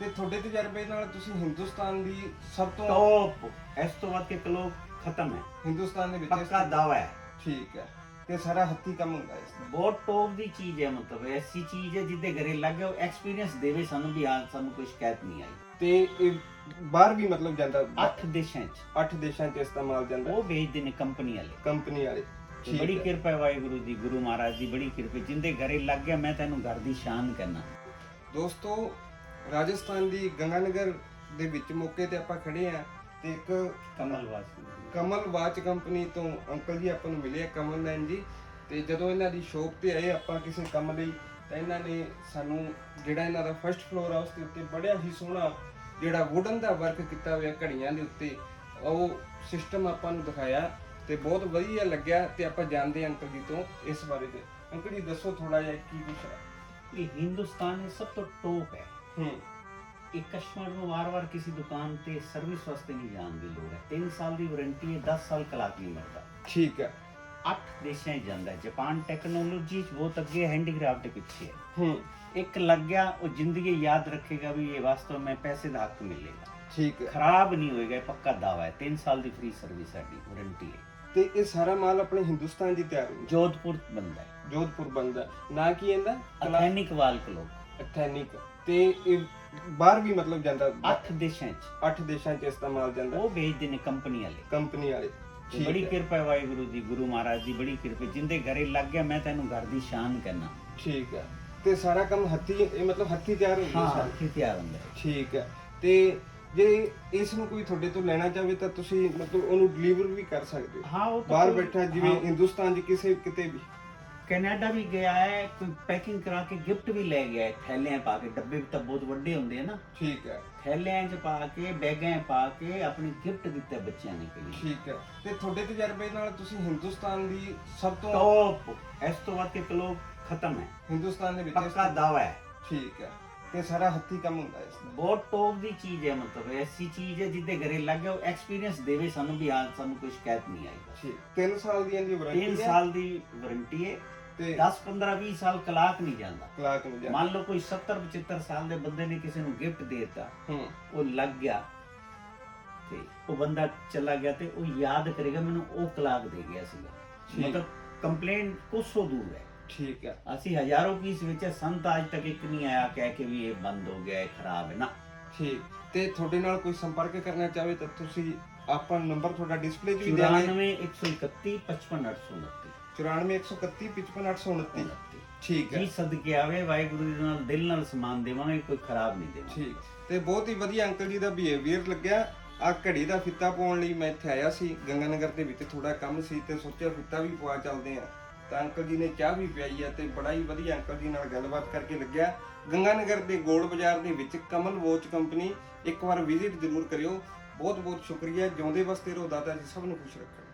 ਤੇ ਤੁਹਾਡੇ ਤਜਰਬੇ ਨਾਲ ਤੁਸੀਂ ਹਿੰਦੁਸਤਾਨ ਦੀ ਸਭ ਤੋਂ ਟੌਪ ਇਸ ਤੋਂ ਵੱਧ ਕੇ ਕਲੋ ਖਤਮ ਹੈ। ਹਿੰਦੁਸਤਾਨ ਦੇ ਵਿੱਚ ਇਸ- ਪੱਕਾ ਦਾਵਾ ਹੈ। ਠੀਕ ਹੈ। ਤੇ ਸਾਰਾ ਹੱਥੀ ਕੰਮ ਹੁੰਦਾ ਇਸ ਦਾ। ਬਹੁਤ ਟੌਪ ਦੀ ਚੀਜ਼ ਹੈ ਮਤਲਬ ਐਸੀ ਚੀਜ਼ ਹੈ ਜਿੱਦੇ ਘਰੇ ਲੱਗ ਗਿਆ ਐਕਸਪੀਰੀਅੰਸ ਦੇਵੇ ਸਾਨੂੰ ਵੀ ਹਾਂ ਸਾਨੂੰ ਕੋਈ ਸ਼ਿਕਾਇਤ ਨਹੀਂ ਆਈ। ਤੇ ਇਹ ਬਾਹਰ ਵੀ ਮਤਲਬ ਜਾਂਦਾ ਅੱਠ ਦੇਸ਼ਾਂ 'ਚ। ਅੱਠ ਦੇਸ਼ਾਂ 'ਚ ਇਸਤੇਮਾਲ ਜਾਂਦਾ। ਉਹ ਵੇਚਦੇ ਨੇ ਕੰਪਨੀ ਵਾਲੇ। ਕੰਪਨੀ ਵਾਲੇ। ਤੇ ਠੀਕ ਬੜੀ ਹੈ। ਕਿਰਪਾ ਹੈ ਵਾਹਿਗੁਰੂ ਦੀ ਗੁਰੂ ਮਹਾਰਾਜ ਦੀ ਬੜੀ ਕਿਰਪਾ। ਜਿੰਦੇ ਘਰੇ ਲੱਗ ਗਿਆ ਮੈਂ ਤੈਨੂੰ ਘਰ ਦੀ ਸ਼ਾਨ ਕਹਿਣਾ ਦੋਸਤੋ ਰਾਜਸਥਾਨ ਦੀ ਗੰਗਾਨਗਰ ਦੇ ਵਿੱਚ ਮੌਕੇ ਤੇ ਆਪਾਂ ਖੜੇ ਆ ਤੇ ਇੱਕ ਕਮਲ ਵਾਸੀ ਕਮਲ ਵਾਚ ਕੰਪਨੀ ਤੋਂ ਅੰਕਲ ਜੀ ਆਪਾਂ ਨੂੰ ਮਿਲੇ ਕਮਲ ਨੈਨ ਜੀ। ਤੇ ਜਦੋਂ ਇਹਨਾਂ ਦੀ ਸ਼ੋਪ ਤੇ ਆਏ ਆਪਾਂ ਕਿਸੇ ਕੰਮ ਲਈ ਤਾਂ ਇਹਨਾਂ ਨੇ ਸਾਨੂੰ ਜਿਹੜਾ ਇਹਨਾਂ ਦਾ ਫਰਸਟ ਫਲੋਰ ਆ ਉਸ ਦੇ ਉੱਤੇ ਬੜਿਆ ਹੀ ਸੋਹਣਾ ਜਿਹੜਾ ਵੁਡਨ ਦਾ ਵਰਕ ਕੀਤਾ ਹੋਇਆ ਘੜੀਆਂ ਦੇ ਉੱਤੇ ਉਹ ਸਿਸਟਮ ਆਪਾਂ ਨੂੰ ਦਿਖਾਇਆ ਤੇ ਬਹੁਤ ਵਧੀਆ ਲੱਗਿਆ ਤੇ ਆਪਾਂ ਜਾਣਦੇ ਹਾਂ ਅੰਕਲ ਜੀ ਤੋਂ ਇਸ ਬਾਰੇ। ਤੇ ਅੰਕਲ ਜੀ ਦੱਸੋ ਥੋੜਾ ਜਿਹਾ ਕੀ ਕੁਛ ਹੈ? ਇਹ ਹਿੰਦੁਸਤਾਨ ਦੇ ਸਭ ਤੋਂ ਟੌਪ ਹੈ। हैं ਕਸਟਮਰ ਨੂੰ ਵਾਰ-ਵਾਰ ਕਿਸੇ ਦੁਕਾਨ ਤੇ ਸਰਵਿਸ ਵਾਸਤੇ ਨਹੀਂ ਜਾਣ ਦੀ ਲੋੜ ਹੈ। 3 ਸਾਲ ਦੀ ਵਾਰੰਟੀ ਹੈ 10 ਸਾਲ ਕਲਾਕ ਨਹੀਂ ਮਿਲਦਾ ਠੀਕ ਹੈ। ਅੱਠ ਦੇਸ਼ਾਂ ਜਾਂਦਾ ਜਾਪਾਨ ਟੈਕਨੋਲੋਜੀ 'ਚ ਬਹੁਤ ਅੱਗੇ ਹੈਂਡੀਕ੍ਰਾਫਟ ਪਿੱਛੇ ਹੈ। ਇੱਕ ਲੱਗ ਗਿਆ ਉਹ ਜ਼ਿੰਦਗੀ ਯਾਦ ਰੱਖੇਗਾ ਵੀ ਇਹ ਵਾਸਤਵ ਮੈਂ ਪੈਸੇ ਦਾ ਹੱਕ ਮਿਲੇਗਾ। ਠੀਕ ਹੈ। ਖਰਾਬ ਨਹੀਂ ਹੋਏਗਾ ਪੱਕਾ ਦਾਵਾ ਹੈ। 3 ਸਾਲ ਦੀ ਫ੍ਰੀ ਸਰਵਿਸ ਸਾਡੀ ਵਾਰੰਟੀ ਹੈ। ਤੇ ਇਹ ਸਾਰਾ ਮਾਲ ਆਪਣੇ ਹਿੰਦੁਸਤਾਨ ਦੀ ਤਿਆਰ ਜੋਧਪੁਰ ਬੰਦਾ ਜੋਧਪੁਰ ਬੰਦਾ ਨਾ ਕੀ ਇਹਦਾ? ਆਰਗੈਨਿਕ ਵਾਲ ਕਲੋਕ ਅਥੈਨਿਕ ਤੇ ਇਹ ਬਾਹਰ ਵੀ ਮਤਲਬ ਜਾਂਦਾ 8 ਦੇਸ਼ਾਂ 'ਚ। ਅੱਠ ਦੇਸ਼ਾਂ 'ਚ ਇਸਤੇਮਾਲ ਜਾਂਦਾ। ਉਹ ਵੇਚਦੇ ਨੇ ਕੰਪਨੀ ਵਾਲੇ। ਕੰਪਨੀ ਵਾਲੇ। ਤੇ ਠੀਕ ਬੜੀ ਹੈ, ਕਿਰਪਾ ਹੈ ਵਾਹਿਗੁਰੂ ਦੀ ਗੁਰੂ ਮਹਾਰਾਜ ਦੀ ਬੜੀ ਕਿਰਪਾ ਜਿੰਦੇ ਘਰੇ ਲੱਗ ਗਿਆ ਮੈਂ ਤੈਨੂੰ ਘਰ ਦੀ ਸ਼ਾਨ ਕਹਿਣਾ ਠੀਕ ਹੈ। ਤੇ ਸਾਰਾ ਕੰਮ ਹੱਥੀ ਇਹ ਮਤਲਬ ਹੱਥੀ ਤਿਆਰ ਹੁੰਦਾ ਹਾਂ ਸਾਰਾ? ਕੀ ਤਿਆਰ ਹੁੰਦਾ ਹੈ। ਠੀਕ ਹੈ। ਤੇ ਜੇ ਇਸ ਨੂੰ ਕੋਈ ਤੁਹਾਡੇ ਤੋਂ ਲੈਣਾ ਚਾਹਵੇ ਤਾਂ ਤੁਸੀਂ ਮਤਲਬ ਉਹਨੂੰ ਡਿਲੀਵਰ ਵੀ ਕਰ ਸਕਦੇ ਹੋ। ਹਾਂ ਉਹ ਤਾਂ ਬਾਹਰ ਕੋਈ- ਬੈਠਾ ਜਿਵੇਂ ਹਾਂ, ਹਿੰਦੁਸਤਾਨ 'ਚ ਕਿਸੇ ਕਿਤੇ ਵੀ। ਕੈਨੇਡਾ ਵੀ ਗਿਆ ਹੈ ਕੋਈ ਪੈਕਿੰਗ ਕਰਾ ਕੇ ਗਿਫਟ ਵੀ ਲੈ ਗਿਆ ਹੈ ਥੈਲਿਆਂ ਪਾ ਕੇ ਡੱਬੇ ਵੀ ਤਾਂ ਬਹੁਤ ਵੱਡੇ ਹੁੰਦੇ ਆ ਨਾ। ਠੀਕ ਹੈ। ਥੈਲਿਆਂ 'ਚ ਪਾ ਕੇ ਬੈਗਾਂ 'ਚ ਪਾ ਕੇ ਆਪਣੀ ਗਿਫਟ ਦਿੱਤੇ ਬੱਚਿਆਂ ਨੇ ਕਈ ਠੀਕ ਹੈ। ਤੇ ਤੁਹਾਡੇ ਤਜਰਬੇ ਨਾਲ ਤੁਸੀਂ ਹਿੰਦੁਸਤਾਨ ਦੀ ਸਭ ਤੋਂ ਟੌਪ ਇਸ ਤੋਂ ਵੱਧ ਕੇ ਕਲੋ ਖਤਮ ਹੈ। ਹਿੰਦੁਸਤਾਨ ਦੇ ਵਿੱਚ ਇਸ ਪੱਕਾ ਦਾਵਾ ਹੈ। ਠੀਕ ਹੈ। ਤੇ ਸਾਰਾ ਹੱਥੀ ਕੰਮ ਹੁੰਦਾ ਇਸ ਦਾ। ਬਹੁਤ ਟੌਪ ਦੀ ਚੀਜ਼ ਹੈ ਮਤਲਬ ਐਸੀ ਚੀਜ਼ ਹੈ ਜਿੱਦੇ ਘਰੇ ਲੱਗ ਗਿਆ ਐਕਸਪੀਰੀਅੰਸ ਦੇਵੇ ਸਾਨੂੰ ਵੀ ਹਾਂ ਸਾਨੂੰ ਕੋਈ ਸ਼ਿਕਾਇਤ ਨਹੀਂ ਆਈ। ਠੀਕ। 3 ਸਾਲ ਦੀ ਇਹਦੀ 3 ਵਾਰੰਟੀ ਹੈ। ਸਾਲ ਦੀ ਵਾਰੰਟੀ ਹੈ। ਤੇ 10 15 20 ਸਾਲ ਕਲਾਕ ਨਹੀਂ ਜਾਂਦਾ। ਕਲਾਕ ਨੂੰ ਜਾ ਮੰਨ ਲਓ ਕੋਈ 70 75 ਸਾਲ ਦੇ ਬੰਦੇ ਨੇ ਕਿਸੇ ਨੂੰ ਗਿਫਟ ਦੇਤਾ। ਹੂੰ। ਉਹ ਲੱਗ ਗਿਆ ਤੇ ਉਹ ਬੰਦਾ ਚਲਾ ਗਿਆ ਤੇ ਉਹ ਯਾਦ ਕਰੇਗਾ ਮੈਨੂੰ ਉਹ ਕਲਾਕ ਦੇ ਗਿਆ ਸੀਗਾ। ਮਤਲਬ ਕੰਪਲੇਂਟ ਕੋਸੋ ਦੂਰ ਹੈ। ਠੀਕ ਹੈ। ਅਸੀਂ ਹਜ਼ਾਰੋਂ ਪੀਸ ਵਿੱਚ ਸੰਤ ਅੱਜ ਤੱਕ ਇੱਕ ਨਹੀਂ ਆਇਆ ਕਹਿ ਕੇ ਵੀ ਇਹ ਬੰਦ ਹੋ ਗਿਆ ਇਹ ਖਰਾਬ ਹੈ ਨਾ। ਠੀਕ। ਤੇ ਤੁਹਾਡੇ ਨਾਲ ਕੋਈ ਸੰਪਰਕ ਕਰਨਾ ਚਾਹਵੇ ਤਾਂ ਤੁਸੀਂ ਆਪਾਂ ਨੰਬਰ ਤੁਹਾਡਾ ਡਿਸਪਲੇ 'ਚ ਵੀ ਦੇਵਾਂਗੇ 94 131 55 829 94131 55829 ਠੀਕ ਹੈ। ਜੀ ਸਦਕੇ ਆਵੇ ਵਾਹਿਗੁਰੂ ਜੀ ਨਾਲ ਦਿਲ ਨਾਲ ਸਮਾਨ ਦੇਵਾਂਗੇ ਕੋਈ ਖਰਾਬ ਨਹੀਂ ਦੇਵਾਂਗੇ। ਠੀਕ। ਤੇ ਬਹੁਤ ਹੀ ਵਧੀਆ ਅੰਕਲ ਜੀ ਦਾ ਬਿਹੇਵੀਅਰ ਲੱਗਿਆ। ਆ ਘੜੀ ਦਾ ਫਿੱਤਾ ਪਾਉਣ ਲਈ ਮੈਂ ਇੱਥੇ ਆਇਆ ਸੀ ਗੰਗਾਨਗਰ ਦੇ ਵਿੱਚ ਥੋੜਾ ਕੰਮ ਸੀ ਤੇ ਸੋਚਿਆ ਫਿੱਤਾ ਵੀ ਪਵਾ ਚੱਲਦੇ ਆ ਤਾਂ ਅੰਕਲ ਜੀ ਨੇ ਚਾਹ ਵੀ ਪਿਆਈ ਆ ਤੇ ਬੜਾ ਹੀ ਵਧੀਆ ਅੰਕਲ ਜੀ ਨਾਲ ਗੱਲਬਾਤ ਕਰਕੇ ਲੱਗਿਆ। ਗੰਗਾਨਗਰ ਦੇ ਗੋਲ ਬਾਜ਼ਾਰ ਦੇ ਵਿੱਚ ਕਮਲ ਵੋਚ ਕੰਪਨੀ ਇੱਕ ਵਾਰ ਵਿਜ਼ਿਟ ਜ਼ਰੂਰ ਕਰਿਓ। ਬਹੁਤ ਬਹੁਤ ਸ਼ੁਕਰੀਆ। ਜਿਉਂਦੇ ਵਸਤੇ ਰਹੋ ਦਾਤਾ ਜੀ ਸਭ ਨੂੰ ਖੁਸ਼ ਰੱਖਣ।